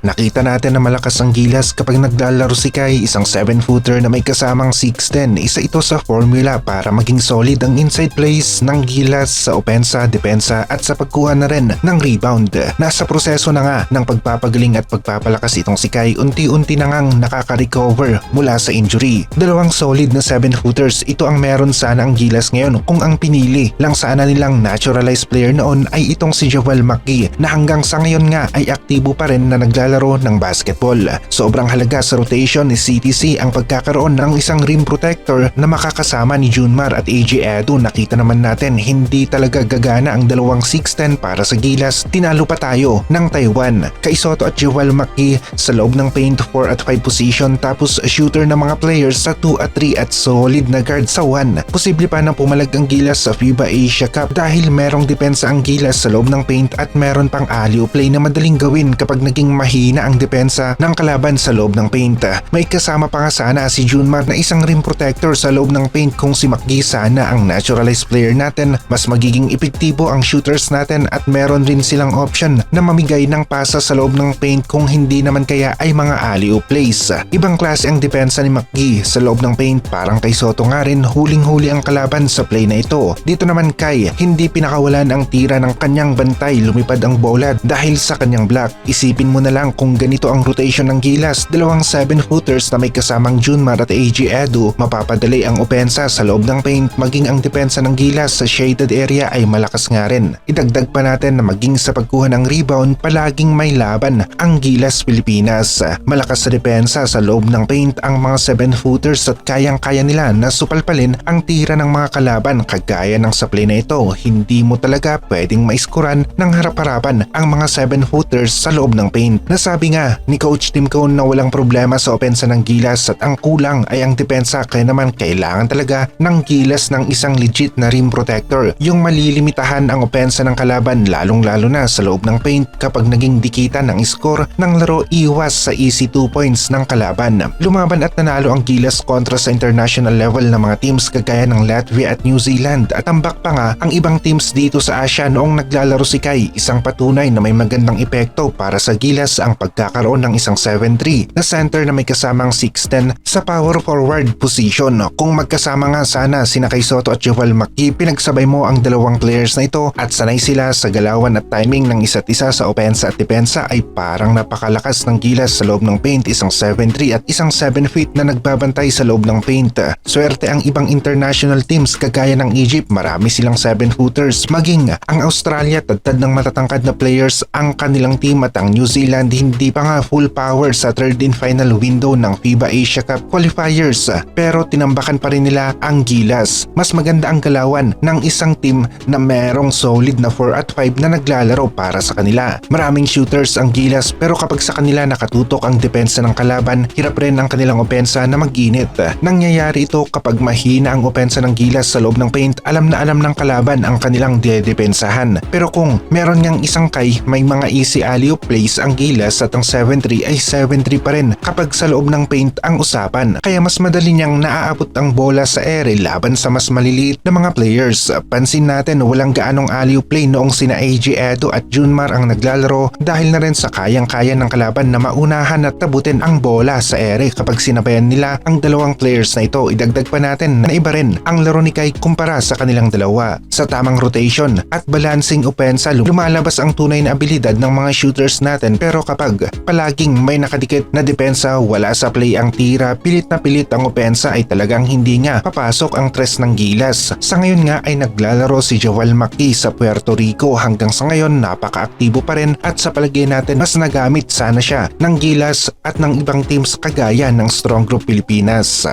Nakita natin na malakas ang gilas kapag naglalaro si Kai, isang 7-footer na may kasamang 6'10. Isa ito sa formula para maging solid ang inside plays ng gilas sa opensa, depensa at sa pagkuha na rin ng rebound. Nasa proseso na nga ng pagpapagaling at pagpapalakas itong si Kai, unti-unti na ngang nakaka-recover mula sa injury. Dalawang solid na 7-footers, ito ang meron sana ang gilas ngayon kung ang pinili lang sana nilang naturalized player noon ay itong si Joel McGee na hanggang sa ngayon nga ay aktibo pa rin na naglalaro ng basketball. Sobrang halaga sa rotation ni CTC ang pagkakaroon ng isang rim protector na makakasama ni Junmar at AJ Edo. Nakita naman natin hindi talaga gagana ang dalawang 6'10 para sa gilas. Tinalo pa tayo ng Taiwan. Kay Soto at Joel McGee sa loob ng paint 4 at 5 position tapos shooter ng mga players sa 2 at 3 at solid na guard sa 1. Posible pa na pumalag ang gilas sa FIBA Asia Cup dahil merong depensa ang gilas sa loob ng paint at meron pang alley play na madaling gawin kapag naging mahina ang depensa ng kalaban sa loob ng paint. May kasama pa nga sana si Junmar na isang rim protector sa loob ng paint kung si McGee sana ang naturalized player natin. Mas magiging epektibo ang shooters natin at meron rin silang option na mamigay ng pasa sa loob ng paint kung hindi naman kaya ay mga alley plays. Ibang klase ang depensa ni McGee sa loob ng paint parang kay Soto nga rin huling-huli ang kalaban sa play na ito. Dito naman kay hindi pinakawalan ang tira ng kanyang bantay lumipad ang bola dahil sa kanyang block. Isipin mo na lang kung ganito ang rotation ng gilas, dalawang 7-footers na may kasamang Junmar at AJ Edu, mapapadali ang opensa sa loob ng paint maging ang depensa ng gilas sa shaded area ay malakas nga rin. Idagdag pa natin na maging sa pagkuha ng rebound palaging may laban ang gilas Pilipinas. Malakas sa depensa sa loob ng paint ang mga 7-footers at kayang-kaya nila na supalpalin ang tira ng mga kalaban kagaya ng sa play na ito. Hindi mo talaga pwedeng maiskuran ng harap-harapan ang mga 7-footers sa loob ng paint. Nasabi nga ni Coach Tim Cone na walang problema sa opensa ng gilas at ang kulang ay ang depensa kaya naman kailangan talaga ng gilas ng isang legit na rim protector. Yung malilimitahan ang opensa ng kalaban lalong lalo na sa loob ng paint kapag naging dikitan ng score ng laro iwas sa easy 2 points ng kalaban. Lumaban at nanalo ang gilas kontra sa international level ng mga teams kagaya ng Latvia at New Zealand at tambak pa nga ang ibang teams dito sa Asia noong naglalaro si Kai isang patunay na may magandang epekto para sa gilas ang pagkakaroon ng isang 7-3 na center na may kasamang 6'10 sa power forward position. Kung magkasama nga sana sina Kai Soto at Joel McGee pinagsabay mo ang dalawang players na ito at sanay sila sa galawan at timing ng isa't isa sa opensa at depensa ay parang napakalakas ng gilas sa loob ng paint isang 7'3 at isang 7 feet na nagbabantay sa loob ng paint. Swerte ang ibang international teams kagaya ng Egypt marami silang 7 footers maging ang Australia tadtad ng matatangkad na players ang kanilang team at ang New Zealand hindi pa nga full power sa third and final window ng FIBA Asia Cup qualifiers pero tinambakan pa rin nila ang gilas. Mas maganda ang galawan ng isang team na merong solid na 4 at 5 na naglalaro para sa kanila. Maraming shooters ang gilas pero kapag sa kanila nakatutok ang depensa ng kalaban, hirap rin ang kanilang opensa na mag-init. Nangyayari ito kapag mahina ang opensa ng gilas sa loob ng paint, alam na alam ng kalaban ang kanilang dedepensahan. Pero kung meron niyang isang kay may mga easy alley plays ang gilas at ang 7-3 ay 7-3 pa rin kapag sa loob ng paint ang usapan. Kaya mas madali niyang naaabot ang bola sa ere laban sa mas maliliit na mga players. Pansin natin walang gaanong alley play noong sina AJ Edo at Junmar ang naglalaro dahil na rin sa kayang-kaya ng kalaban na maunahan at tabutin ang bola sa ere kapag sinabayan nila ang dalawang players na ito. Idagdag pa natin na iba rin ang laro ni Kai kumpara sa kanilang dalawa. Sa tamang rotation at balancing opensa lumalabas ang tunay na abilidad ng mga shooters natin pero kapag palaging may nakadikit na depensa wala sa play ang tira pilit na pilit ang opensa ay talagang hindi nga papasok ang tres ng gilas. Sa ngayon nga ay naglalaro si Joel McKee sa Puerto Rico hanggang sa ngayon napaka-aktibo pa rin at sa palagay natin mas nagamit sana siya ng gilas at ng ibang teams kagaya ng Strong Group Pilipinas.